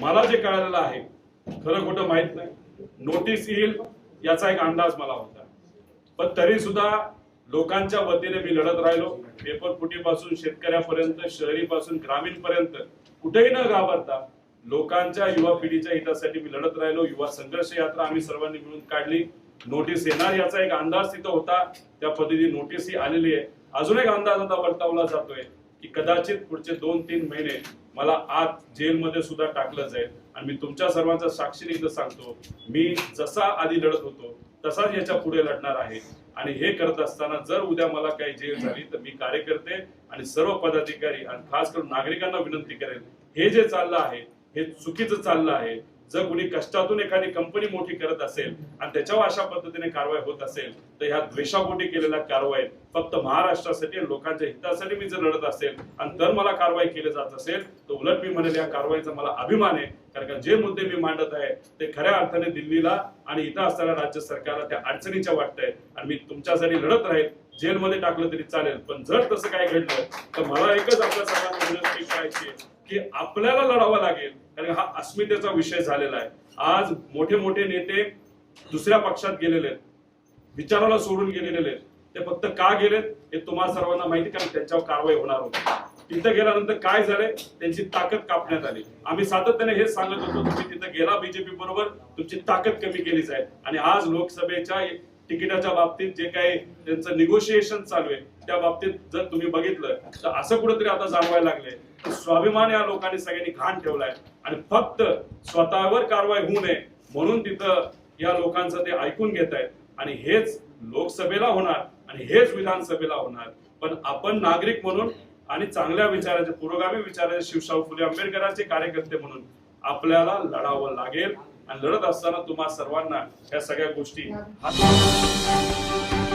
मला जे कळालेलं आहे खरं खोटं माहीत नाही. नोटीस येईल याचा एक अंदाज मला होता. पण तरी सुद्धा लोकांच्या वतीने मी लढत राहिलो. पेपर फुटीपासून शेतकऱ्यापर्यंत शहरीपासून ग्रामीण पर्यंत कुठेही न घाबरता लोकांच्या युवा पिढीच्या हितासाठी मी लढत राहिलो. युवा संघर्ष यात्रा आम्ही सर्वांनी मिळून काढली. नोटीस येणार याचा एक अंदाज तिथं होता. त्या पद्धतीने नोटीस ही आलेली आहे. अजून एक अंदाज आता वर्तवला जातोय. की कदाचित पुढचे दोन तीन महिने मला आत जेलमध्ये सुद्धा टाकलं जाईल. आणि मी तुमच्या सर्वांचा साक्षीने इथं सांगतो मी जसा आधी लढत होतो तसाच याच्यापुढे लढणार आहे. आणि हे करत असताना जर उद्या मला काही जेल झाली तर मी कार्यकर्ते आणि सर्व पदाधिकारी आणि खास करून नागरिकांना विनंती करेल हे जे चाललं आहे हे चुकीचं चाललं आहे जर कुणी कष्टातून एखादी कंपनी मोठी करत असेल आणि त्याच्यावर अशा पद्धतीने कारवाई होत असेल तर ह्या द्वेषापोटी केलेल्या कारवाई फक्त महाराष्ट्रासाठी लोकांच्या हितासाठी मी जर लढत असेल आणि तर मला कारवाई केली जात असेल तर उलट मी म्हणेल या कारवाईचा मला अभिमान आहे. कारण का जे मुद्दे मी मांडत आहे ते खऱ्या अर्थाने दिल्लीला आणि इथं असताना राज्य सरकारला त्या अडचणीच्या वाटतंय. आणि मी तुमच्यासाठी लढत राहील जेलमध्ये टाकलं तरी चालेल. पण जर तसं काय घडलं तर मला एकच आपल्या सगळ्यांना विनंती करायची की आपल्याला लढावं लागेल. कारण हा अस्मितेचा विषय झालेला आहे. आज मोठे मोठे नेते दुसऱ्या पक्षात गेलेले आहेत. विचाराला सोडून गेलेले आहेत. ते फक्त का गेलेत हे तुम्हाला सर्वांना माहिती कारण त्यांच्यावर कारवाई होणार होती. तिथं गेल्यानंतर काय झाले त्यांची ताकद कापण्यात आली. आम्ही सातत्याने हे सांगत होतो तुम्ही तिथं गेला बीजेपी बरोबर तुमची ताकद कमी केली जाईल. आणि आज लोकसभेच्या तिकिटाच्या बाबतीत जे काही त्यांचं निगोशिएशन चालू आहे त्या बाबतीत जर तुम्ही बघितलं तर असं कुठेतरी आता जाणवायला लागले स्वाभिमान या लोकांनी सगळ्यांनी घाण ठेवलाय. आणि फक्त स्वतःवर कारवाई होऊ नये म्हणून तिथं या लोकांचं ते ऐकून घेत आहेत. आणि हेच लोकसभेला होणार आणि हेच विधानसभेला होणार. पण आपण नागरिक म्हणून आणि चांगल्या विचाराचे पुरोगामी विचाराचे शिवशाहू फुले आंबेडकरांचे कार्यकर्ते म्हणून आपल्याला लढावं लागेल. आणि लढत असताना तुम्हा सर्वांना या सगळ्या गोष्टी हात